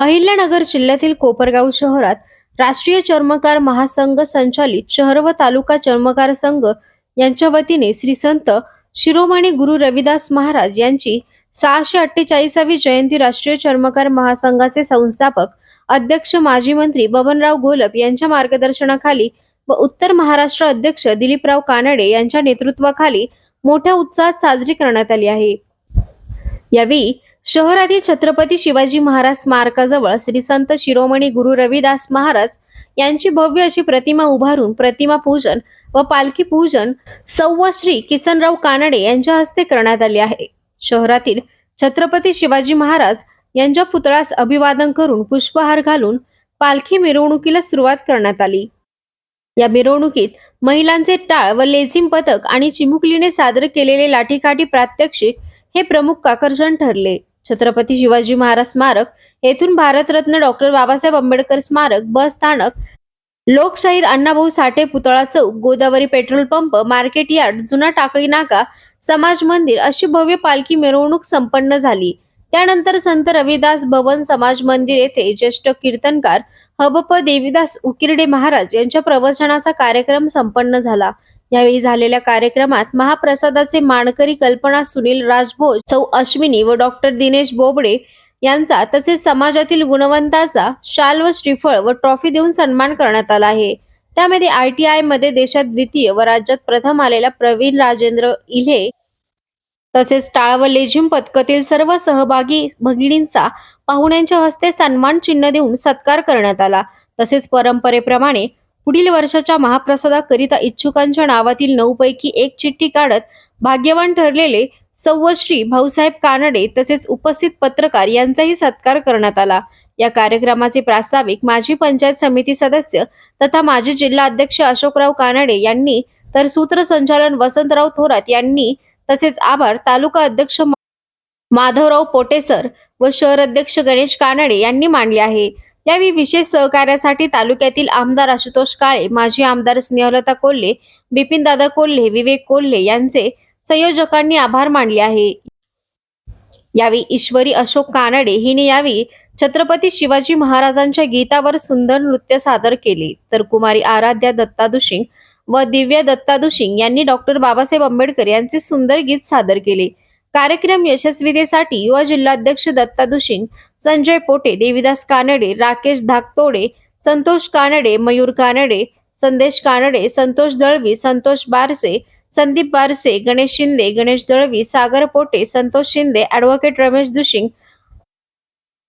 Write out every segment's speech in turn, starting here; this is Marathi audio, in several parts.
अहिल्यानगर जिल्ह्यातील कोपरगाव शहरात राष्ट्रीय चर्मकार महासंघ संचालित शहर व तालुका चर्मकार संघ यांच्या वतीने श्री संत शिरोमणी गुरु रविदास महाराज यांची सहाशे अठ्ठेचाळीसावी जयंती राष्ट्रीय चर्मकार महासंघाचे संस्थापक अध्यक्ष माजी मंत्री बबनराव घोलप यांच्या मार्गदर्शनाखाली व उत्तर महाराष्ट्र अध्यक्ष दिलीपराव कानडे यांच्या नेतृत्वाखाली मोठ्या उत्साहात साजरी करण्यात आली आहे. यावेळी शहरातील छत्रपती शिवाजी महाराज स्मारकाजवळ श्री संत शिरोमणी गुरु रविदास महाराज यांची भव्य अशी प्रतिमा उभारून प्रतिमा पूजन व पालखी पूजन सव्वा श्री किसनराव कानडे यांच्या हस्ते करण्यात आले आहे. शहरातील छत्रपती शिवाजी महाराज यांच्या पुतळ्यास अभिवादन करून पुष्पहार घालून पालखी मिरवणुकीला सुरुवात करण्यात आली. या मिरवणुकीत महिलांचे टाळ व लेझिम पथक आणि चिमुकलीने सादर केलेले लाठीकाठी प्रात्यक्षिक हे प्रमुख आकर्षण ठरले. छत्रपती शिवाजी महाराज स्मारक येथून भारतरत्न डॉक्टर बाबासाहेब आंबेडकर स्मारक बस स्थानक लोकशाहीर अण्णाभाऊ साठे पुतळा चौक Godavari petrol pump market yard जुना टाकळी नाका समाज मंदिर अशी भव्य पालखी मिरवणूक संपन्न झाली. त्यानंतर संत रविदास भवन समाज मंदिर येथे ज्येष्ठ कीर्तनकार हबप देविदास उकिरडे महाराज यांच्या प्रवचनाचा कार्यक्रम संपन्न झाला. यावेळी झालेल्या कार्यक्रमात महाप्रसादाचे मानकरी कल्पना सुनील राजभोज सौ अश्विनी व डॉक्टर दिनेश बोबडे यांचा तसेच समाजातील गुणवंताचा शाल व श्रीफळ व ट्रॉफी देऊन सन्मान करण्यात आला आहे. त्यामध्ये आय टी आयमध्ये देशात द्वितीय व राज्यात प्रथम आलेला प्रवीण राजेंद्र इल्हे तसेच टाळ व लेझिम पथकातील सर्व सहभागी भगिनींचा पाहुण्यांच्या हस्ते सन्मान चिन्ह देऊन सत्कार करण्यात आला. तसेच परंपरेप्रमाणे पुढील वर्षाच्या महाप्रसादाकरिता इच्छुकांच्या नावातील नऊ पैकी एक चिठ्ठी काढत भाग्यवान ठरलेले सव्वश्री भाऊसाहेब कानडे तसेच उपस्थित पत्रकार यांचाही सत्कार करण्यात आला. या कार्यक्रमाचे प्रास्ताविक माजी पंचायत समिती सदस्य तथा माजी जिल्हा अध्यक्ष अशोकराव कानडे यांनी तर सूत्रसंचालन वसंतराव थोरात यांनी तसेच आभार तालुका अध्यक्ष माधवराव पोटेसर व शहर अध्यक्ष गणेश कानडे यांनी मांडले आहे. यावेळी विशेष सहकार्यासाठी तालुक्यातील आमदार आशुतोष काळे माजी आमदार स्नेहलता कोल्हे बिपिनदादा कोल्हे विवेक कोल्हे यांचे संयोजकांनी आभार मानले आहे. यावेळी ईश्वरी अशोक कानडे हिने यावेळी छत्रपती शिवाजी महाराजांच्या गीतावर सुंदर नृत्य सादर केले. तर कुमारी आराध्या दत्ता दुशिंग व दिव्या दत्ता दुशिंग यांनी डॉक्टर बाबासाहेब आंबेडकर यांचे सुंदर गीत सादर केले. कार्यक्रम यशस्वीतेसाठी युवा जिल्हाध्यक्ष दत्ता दुशिंग संजय पोटे देविदास कानडे राकेश धाकतोडे संतोष कानडे मयूर कानडे संदेश कानडे संतोष दळवी संतोष बारसे संदीप बारसे गणेश शिंदे गणेश दळवी सागर पोटे संतोष शिंदे ॲडव्होकेट रमेश दुशिंग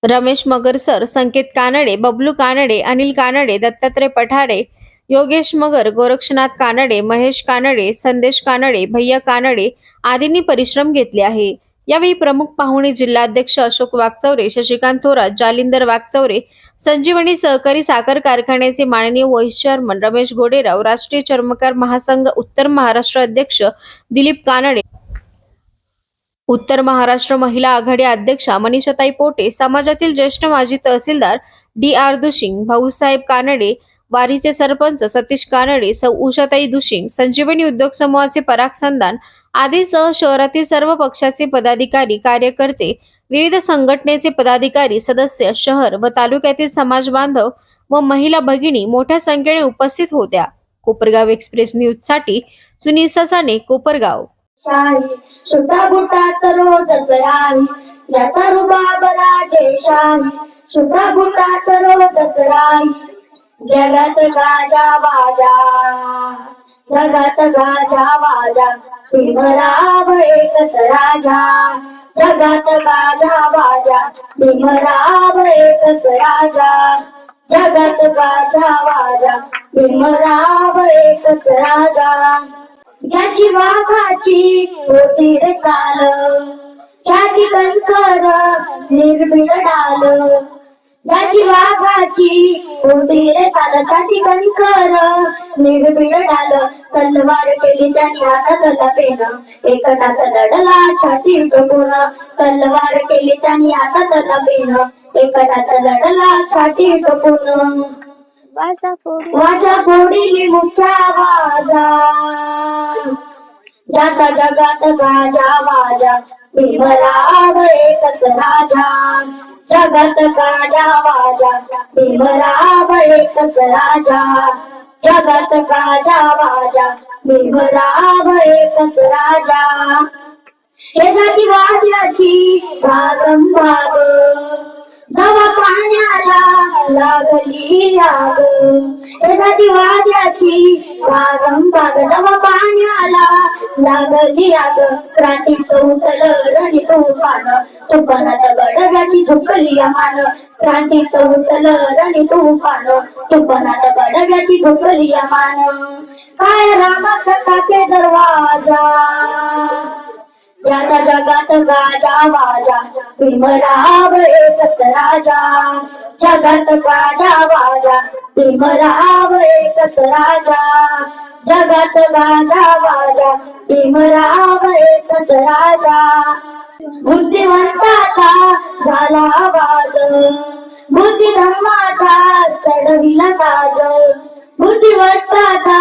रमेश मगरसर संकेत कानडे बबलू कानडे अनिल कानडे दत्तात्रय पठारे योगेश मगर गोरक्षनाथ कानडे महेश कानडे संदेश कानडे भैया कानडे आदींनी परिश्रम घेतले आहे. यावेळी प्रमुख पाहुणे जिल्हाध्यक्ष अशोक वागचौरे शशिकांत थोरात जालिंदर वागचौरे संजीवनी सहकारी साखर कारखान्याचे माननीय व्हाईस चेअरमन रमेश गोडेराव राष्ट्रीय चर्मकार महासंघ उत्तर महाराष्ट्र अध्यक्ष दिलीप कानडे उत्तर महाराष्ट्र महिला आघाडी अध्यक्षा मनीषाताई पोटे समाजातील ज्येष्ठ माजी तहसीलदार डी आर दुशिंग भाऊसाहेब कानडे वारीचे सरपंच सतीश कानडे सौ उषाताई दुशिंग संजीवनी उद्योग समूहाचे पराग संदान आदीसह शहरातील सर्व पक्षाचे पदाधिकारी कार्यकर्ते विविध संघटनेचे पदाधिकारी सदस्य शहर व तालुक्यातील समाज बांधव व महिला भगिनी मोठ्या संख्येने उपस्थित होत्या. कोपरगाव एक्सप्रेस न्यूजसाठी सुनील ससाने कोपरगाव. शाही बुटात रोजच राही ज्याचा रुबाब बुटात रोजच राही. जगत गाजा बाजा जगत गाजा बाजा भीमराव एकच राजा. जगत गाजा बाजा भीमराव एकच राजा. जगत गाजा बाजा भीमराव एकच राजा. ज्याची वाघाची होती रे चाल ज्याची कणकर निर्भीड डाल ज्याची वाघाची होती रे चाल छाती कणकर निर्भीड डाल तलवार केली त्यांनी हातात पेन एकटाच लढला छाती टोकून तलवार केली त्यांनी हातात पेन एकटाच लढला छाती टोकून वाचा फोडीली मुख्या आवाजा ज्याचा जगात गाजा वाजा. भीमराव एकच राजा. जगात गाजा वाजा भीमराव एकच राजा. जगात गाजा वाजा भीमराव एकच राजा. हे जातीवाद्याची भागम भाग. जवा पाण्याला लागली आग. हे जातीवाद्याची भागम भाग जवा पाण्याला लागली आग. क्रांतीचं उठलं रणी तुफान तुफानात गडव्याची झुकली मान क्रांतीचं उठलं रणी तुफान तुफानात गडव्याची झुकली मान काय रामाचा काके दरवाजा? ज्याचा जगात राजा वाजा भीमराव एकच राजा. जगात राजा वाजा भीमराव एकच राजा. जगाच राजा वाजा भीमराव एकच राजा. बुद्धिवंताचा झाला आवाज बुद्धी धर्माचा चढविला साज. बुद्धिवंताचा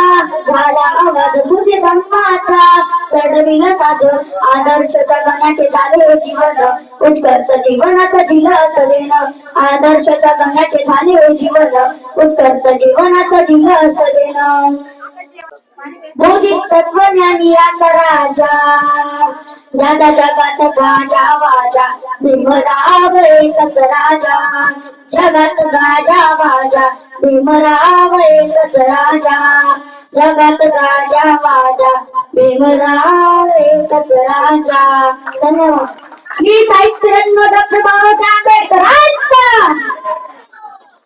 झाला आवाज बुद्धी ब्रह्माचा चढविला साज आदर्श जगण्याचे झाले जीवन. उत्कर्ष जीवनाचं दिलं असं आदर्श जगण्याचे झाले जीवन. उत्कर्ष जीवनाचं दिलं असं देणं बोधिक सत्वज्ञानी याचा राजा. ज्याचा जगात गाजा वाजा. भीमराव एकच राजा. जगात गाजा वाजा. भीमराव एकच राजा जगात राजा वाजा भीमराव एकच राजा. धन्यवाद. श्री साहित्य रत्न डॉक्टर बाबासाहेब आंबेडकरांचा.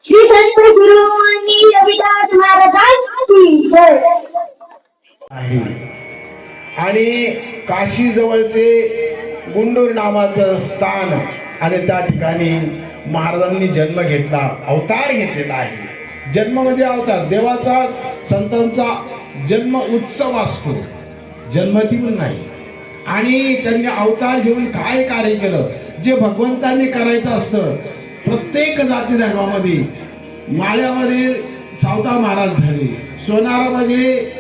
श्री संत शिरोमणी रविदास महाराजांची जय. आहे. आणि काशी जवळचे गुंडूर नावाचं स्थान आणि त्या ठिकाणी महाराजांनी जन्म घेतला अवतार घेतलेला आहे. जन्म म्हणजे अवतार देवाचा संतांचा जन्म उत्सव असतो. जन्मदिन नाही. आणि त्यांनी अवतार घेऊन काय कार्य केलं? जे भगवंतांनी करायचं असतं प्रत्येक जाती धर्मामध्ये माळ्यामध्ये सावता महाराज झाले. सोनारामध्ये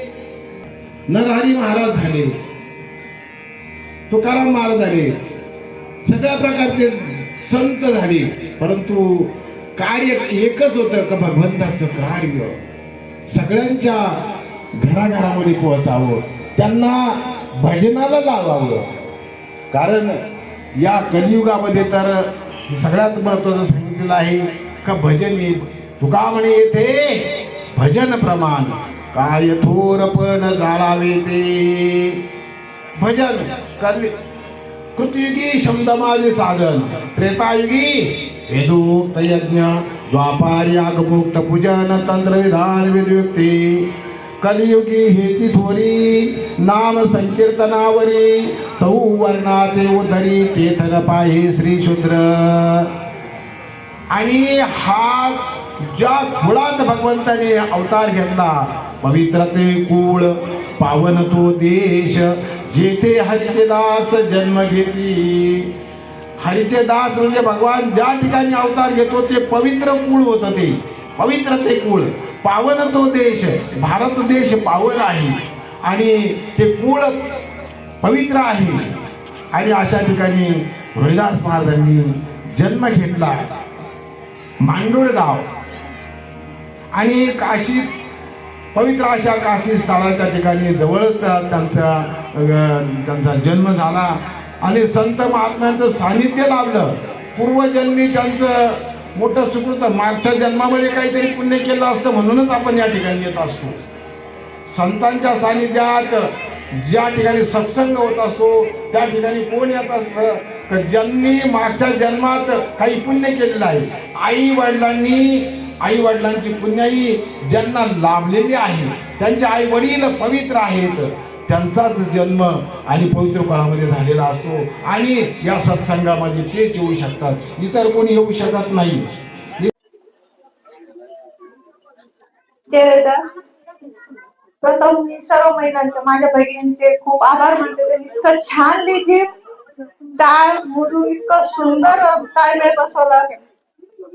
नरहरी महाराज झाले. तुकाराम महाराज झाले. सगळ्या प्रकारचे संत झाले. परंतु कार्य एकच होतं का भगवंताचं कार्य? सगळ्यांच्या घराघरामध्ये पोहोचावं त्यांना भजनाला लावावं. कारण या कलियुगामध्ये तर सगळ्यात महत्वाचं सांगितलेलं आहे का भजन ये तुका म्हणे येते भजन प्रमाण. काय थोरपण जाळावे ते. भजन कृतयुगी शब्द माझे साधन. त्रेतायुगी वेदोक्त यज्ञ द्वापार यागमुक्त पूजन तंत्र विधान विद्युक्ती कलियुगी हेची थोरी नाम संकीर्तनावरी चौवर्णा ते उदरी तेथन पाहे श्री शूद्र आणि हा ज्या कुळात भगवंताने अवतार घेतला पवित्र ते कुळ पावन तो देश जेथे हरीचे दास जन्म घेती हरीचे दास म्हणजे भगवान ज्या ठिकाणी अवतार घेतो ते पवित्र कुळ होतं ते. पवित्र ते कुळ पावन तो देश. भारत देश पावन आहे. आणि ते कुळ पवित्र आहे. आणि अशा ठिकाणी रोहिदास महाराजांनी जन्म घेतला. मांडूरगाव आणि काशी पवित्र अशा काशी स्थळाच्या ठिकाणी जवळच त्यांचा त्यांचा जन्म झाला. आणि संत महात्म्यांचं सानिध्य लाभलं. पूर्वजन्मी त्यांचं मोठं सुकृत मागच्या जन्मामध्ये काहीतरी पुण्य केलं असतं म्हणूनच आपण या ठिकाणी येत असतो. संतांच्या सानिध्यात ज्या ठिकाणी सत्संग होत असतो त्या ठिकाणी कोण येत असतं? तर ज्यांनी मागच्या जन्मात काही पुण्य केलेलं आहे? आई वडिलांनी आई वडिलांची पुण्याई ज्यांना लाभलेली आहे त्यांचे आई वडील पवित्र आहेत. त्यांचाच जन्म आणि पवित्र काळामध्ये झालेला असतो. आणि या सत्संगामध्ये तेच येऊ शकतात. इतर कोणी येऊ शकत नाही. प्रथम मी सर्व महिलांचे माझ्या बहिणींचे खूप आभार मानते. त्यांनी इतकं छान लिहिते टाळ मुदू इतकं सुंदर ताळमेळ बसवला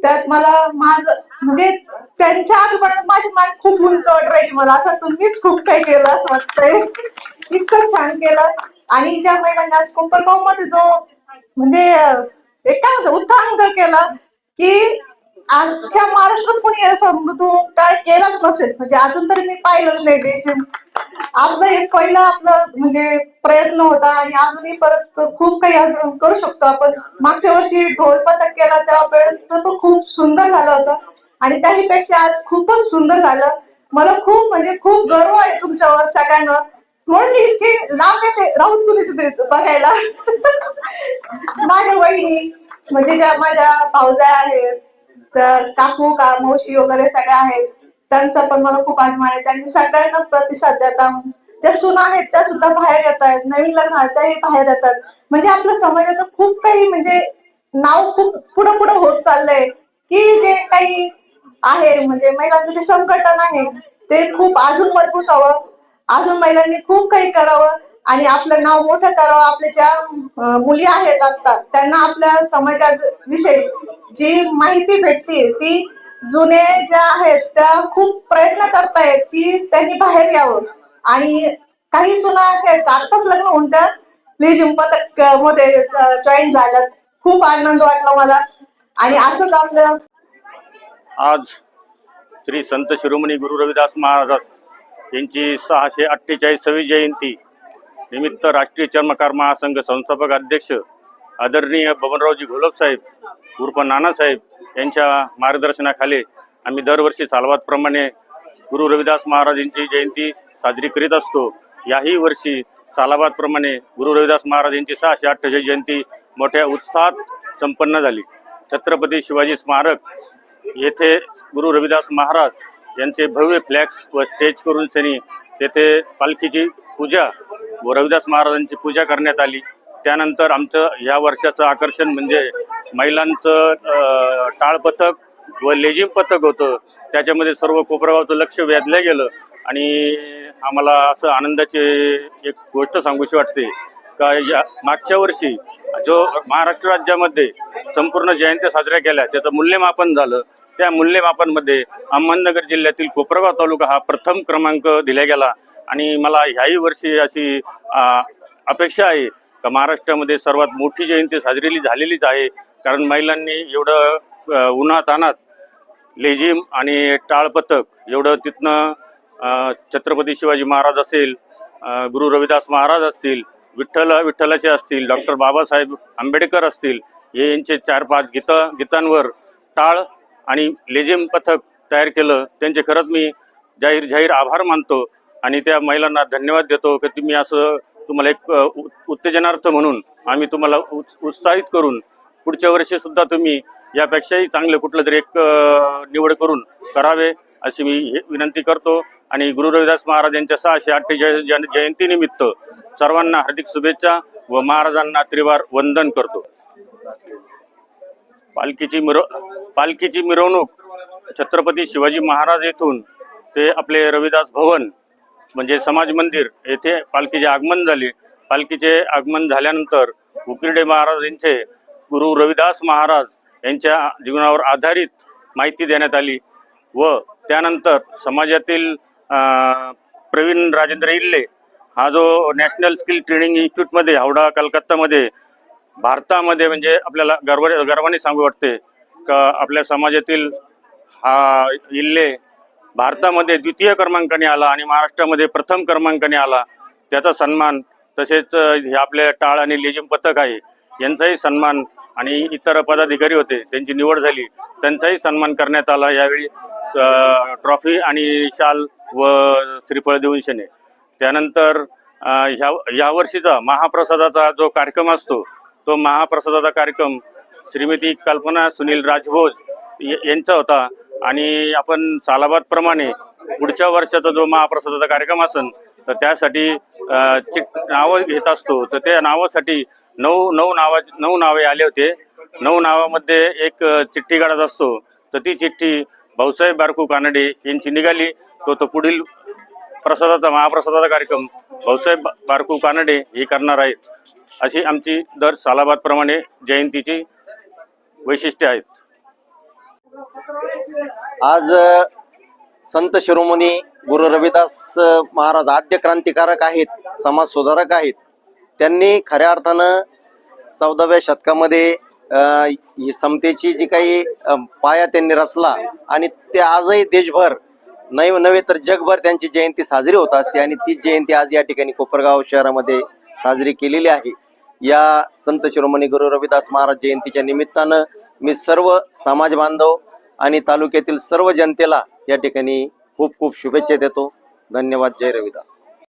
त्यात मला माझं म्हणजे त्यांच्या आगमनात माझी मान खूप उंच वाट मला असं तुम्हीच खूप काही केलं असं वाटतंय. इतकं छान केलं. आणि ज्या महिलांनी आज कोपरगावमध्ये जो म्हणजे एक काय म्हणतो उत्थांग केला की अख्ख्या महाराष्ट्रात कोणी असं मृदू टाळ केलाच नसेल. म्हणजे अजून तरी मी पाहिलंच नाही आपलं एक पहिला आपला म्हणजे प्रयत्न होता आणि अजूनही परत खूप काही अजून करू शकतो आपण. मागच्या वर्षी ढोल पथक केला तेव्हा पण खूप सुंदर झालं होतं. आणि त्याही पेक्षा आज खूपच सुंदर झालं. मला खूप म्हणजे खूप गर्व आहे तुमच्यावर सगळ्यांवर. म्हणून मी लांब येते राहून तुम्ही तिथे बघायला? माझ्या वहिनी म्हणजे ज्या माझ्या भाऊजा आहेत तर काकू का मावशी वगैरे सगळ्या आहेत. त्यांचा पण मला खूप अभिमान आहे. त्यांनी सगळ्यांना प्रतिसाद देतात ज्या सुना आहेत त्या सुद्धा बाहेर येत आहेत. नवीन लग्न आहेत त्याही बाहेर येतात म्हणजे आपल्या समाजाचं खूप काही म्हणजे नाव खूप पुढं पुढं होत चाललंय. की जे काही आहे म्हणजे महिलांचं जे संघटन आहे ते खूप अजून मजबूत हवं. अजून महिलांनी खूप काही करावं आणि आपलं नाव मोठं करावं. आपल्या ज्या मुली आहेत आता त्यांना आपल्या समाजाविषयी जी माहिती भेटते ती जुने ज्या आहेत त्या खूप प्रयत्न करतायत की त्यांनी बाहेर यावं. आणि काही सुना अशा आहेत आत्ताच लग्न होऊन त्या लेझिममध्ये जॉईन झाल्यात खूप आनंद वाटला मला. आणि असंच आपलं आज श्री संत शिरोमणी गुरु रविदास महाराज यांची सहाशे अठ्ठेचाळीसावी जयंती निमित्त राष्ट्रीय चर्मकार महासंघ संस्थापक अध्यक्ष आदरणीय बबनरावजी घोलप साहेब उर्फ नानासाहेब यांच्या मार्गदर्शनाखाली आम्ही दरवर्षी सालवातप्रमाणे गुरु रविदास महाराज यांची जयंती साजरी करीत असतो. याही वर्षी सालाबादप्रमाणे गुरु रविदास महाराज यांची सहाशे अठ्ठेचाळीस जयंती मोठ्या उत्साहात संपन्न झाली. छत्रपती शिवाजी स्मारक येथे गुरु रविदास महाराज यांचे भव्य फ्लॅक्स व स्टेज करून त्यांनी तेथे पालखीची पूजा व रविदास महाराजांची पूजा करण्यात आली. त्यानंतर आमचं या वर्षाचं आकर्षण म्हणजे महिलांचं टाळपथक टाळ पथक व लेझिम पथक होतं. त्याच्यामध्ये सर्व कोपरगावचं लक्ष वेधलं गेलं. आणि आम्हाला असं आनंदाची एक गोष्ट सांगूशी वाटते का या मागच्या वर्षी जो महाराष्ट्र राज्यामध्ये संपूर्ण जयंत्या साजऱ्या केल्या त्याचं मूल्यमापन झालं. त्या मूल्यमापनमध्ये अहमदनगर जिल्ह्यातील कोपरगाव तालुका हा प्रथम क्रमांक दिला गेला. आणि मला ह्याही वर्षी अशी अपेक्षा आहे का महाराष्ट्रामध्ये सर्वात मोठी जयंती साजरी झालेलीच आहे. कारण महिलांनी एवढं उन्हातानात लेझिम आणि टाळ पथक एवढं तिथनं छत्रपती शिवाजी महाराज असेल गुरु रविदास महाराज असतील विठ्ठल विठ्ठलाचे असतील डॉक्टर बाबासाहेब आंबेडकर असतील हे यांचे चार पाच गीत गीतांवर टाळ आणि लेझिम पथक तयार केलं. त्यांचे खरंच मी जाहीर जाहीर आभार मानतो आणि त्या महिलांना धन्यवाद देतो. की तुम्ही असं तुम्हाला एक उत्तेजनार्थ म्हणून आम्ही तुम्हाला उत्साहित करून पुढच्या वर्षी सुद्धा तुम्ही यापेक्षाही चांगलं कुठलं तरी एक निवड करून करावे अशी मी विनंती करतो. आणि गुरु रविदास महाराज यांच्या सहाशे अठ्ठेचाळीस जयंतीनिमित्त सर्वांना हार्दिक शुभेच्छा व महाराजांना त्रिवार वंदन करतो. पालखीची मिरव पालखीची मिरवणूक छत्रपती शिवाजी महाराज येथून ते आपले रविदास भवन म्हणजे समाज मंदिर येथे पालखीचे आगमन झाले. पालखीचे आगमन झाल्यानंतर उकिरडे महाराज यांचे गुरु रविदास महाराज यांच्या जीवनावर आधारित माहिती देण्यात आली व त्यानंतर समाजातील प्रवीण राजेंद्र इल्ले हा जो नॅशनल स्किल ट्रेनिंग इन्स्टिट्यूटमध्ये हावडा कलकत्तामध्ये भारतामध्ये म्हणजे आपल्याला गर्व गर्वाने सांगू वाटते का आपल्या समाजातील हा इल्ले भारतामध्ये द्वितीय क्रमांकाने आला आणि महाराष्ट्रामध्ये प्रथम क्रमांकाने आला. त्याचा सन्मान तसेच हे आपले टाळ आणि लेझिम पथक आहे यांचाही सन्मान आणि इतर पदाधिकारी होते त्यांची निवड झाली. त्यांचाही सन्मान करण्यात आला. यावेळी ट्रॉफी आणि शाल व श्रीफळ देऊन शने. त्यानंतर ह्या यावर्षीचा महाप्रसादाचा जो कार्यक्रम असतो तो महाप्रसादाचा कार्यक्रम श्रीमती कल्पना सुनील राजभोज यांचा होता. आणि आपण सालाबादप्रमाणे पुढच्या वर्षाचा जो महाप्रसादाचा कार्यक्रम असेल तर त्यासाठी अ, नावं घेत असतो. तर त्या नावासाठी नऊ नऊ नावा नऊ नावे आले होते. नऊ नावामध्ये एक चिठ्ठी काढत असतो. तर ती चिठ्ठी भाऊसाहेब बारकू कानडे यांची निघाली. तो तो पुढील प्रसादाचा महाप्रसादाचा कार्यक्रम भाऊसाहेब बारकू कानडे हे करणार आहेत. अशी आमची दर सालाबादप्रमाणे जयंतीची वैशिष्ट्ये आहेत. आज संत शिरोमणी गुरु रविदास महाराज आद्य क्रांतिकारक आहेत समाज सुधारक आहेत. त्यांनी खऱ्या अर्थानं चौदाव्या शतकामध्ये ही समतेची जी काही पाया त्यांनी रचला आणि ते आजही देशभर नाही नव्हे तर जगभर त्यांची जयंती साजरी होत असते आणि ती जयंती आज या ठिकाणी कोपरगाव शहरामध्ये साजरी केलेली आहे. या संत शिरोमणी गुरु रविदास महाराज जयंतीच्या निमित्तानं मी सर्व समाज बांधव आणि तालुक्यातील सर्व जनतेला या ठिकाणी खूप खूप शुभेच्छा देतो. धन्यवाद. जय रविदास.